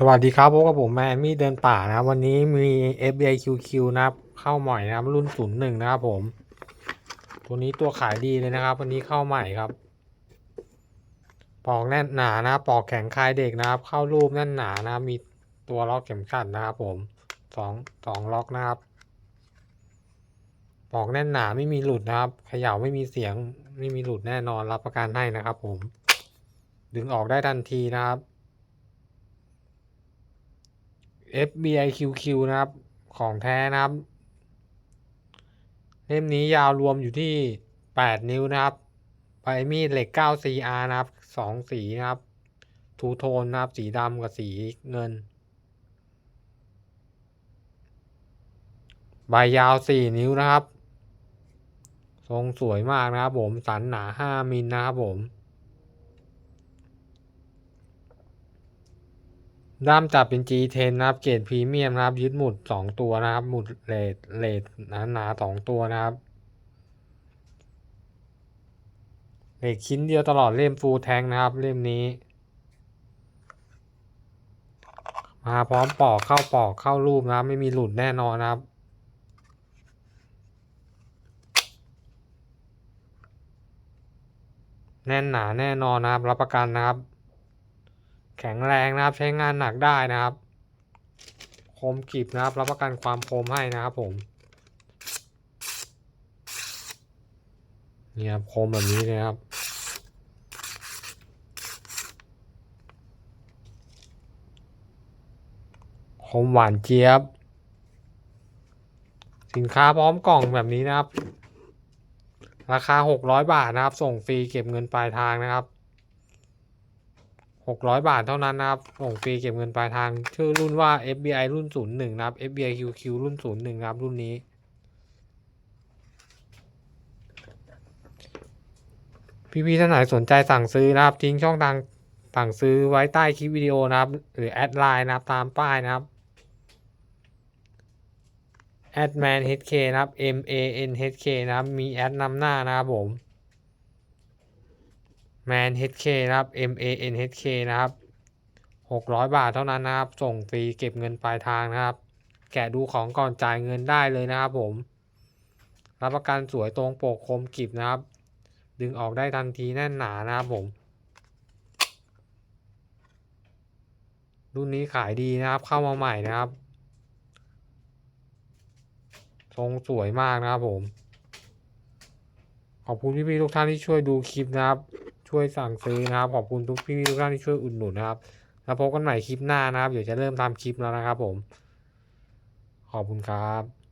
สวัสดีครับพบกับผมแมนมี่เดินป่านะครับวันนี้มี FBI QQ นะครับ เข้าใหม่นะครับรุ่น01นย์หนึ่งนะครับผม ตัวนี้ตัวขายดีเลยนะครับ วันนี้เข้าใหม่ครับ ปอกแน่นหนานะปอกแข็งคลายเด็กนะครับ เข้ารูปแน่นหนานะครับมีตัวล็อกเข็มขัดนะครับผมสองสองล็อกนะครับ ปอกแน่นหนาไม่มีหลุดนะครับเขย่าไม่มีเสียงไม่มีหลุดแน่นอนรับประกันให้นะครับ ผม ดึงออกได้ทันทีนะครับ FBI QQ นะครับ ของแท้นะครับ เล่มนี้ยาวรวมอยู่ที่ 8 นิ้วนะครับใบมีดเหล็ก 9 CR นะครับ 2 สีนะครับ ทูโทนนะครับ สีดำกับสีเงิน ใบยาว 4 นิ้วนะครับ ทรงสวยมากนะครับผม สันหนา 5 มิลนะครับผม ด้ามจับเป็น G10 นะครับเกรดพรีเมียมนะครับ ยึดหมุดสองตัวนะครับ หมุดเลดเลดหนาหนาสองตัวนะครับเหล็กชิ้นเดียวตลอดเล่มฟูลแทงนะครับ เล่มนี้ มาพร้อมปอกเข้าปอกเข้ารูปนะไม่มีหลุดแน่นอนนะครับแน่นหนาแน่นอนนะครับ รับประกันนะครับ แข็งแรงนะครับ ใช้งานหนักได้นะครับ คมกริบนะครับ รับประกันความคมให้นะครับผมเนี่ยครับคมแบบนี้เลยครับคมหวานเจี๊ยบ สินค้าพร้อมกล่องแบบนี้นะครับ ราคา 600 บาทนะครับ ส่งฟรีเก็บเงินปลายทางนะครับ 600 บาทเท่านั้นนะครับส่งฟรีเก็บเงินปลายทาง ชื่อรุ่นว่า FBI รุ่น 01 นะครับ FBI QQ รุ่น 01 นะครับ รุ่นนี้ พี่ๆท่านไหนสนใจสั่งซื้อนะครับ ทิ้งช่องทางสั่งซื้อไว้ใต้คลิปวิดีโอนะครับ หรือแอดไลน์นะครับ ตามป้ายนะครับแอดแมน HK นะครับ M A N H K นะครับ มีแอดนำหน้านะครับผม แมน HK นะครับ M A N H K นะครับ 600 บาทเท่านั้นนะครับ ส่งฟรีเก็บเงินปลายทางนะครับ แกะดูของก่อนจ่ายเงินได้เลยนะครับผม รับประกันสวยตรงปกคมกริบนะครับ ดึงออกได้ทันทีแน่นหนานะครับผม รุ่นนี้ขายดีนะครับ เข้ามาใหม่นะครับ ทรงสวยมากนะครับผม ขอบคุณพี่ๆทุกท่านที่ช่วยดูคลิปนะครับ ช่วยสั่งซื้อนะครับ ขอบคุณทุกพี่ทุกท่านที่ช่วยอุดหนุนนะครับ แล้วพบกันใหม่คลิปหน้านะครับ เดี๋ยวจะเริ่มทำคลิปแล้วนะครับผม ขอบคุณครับ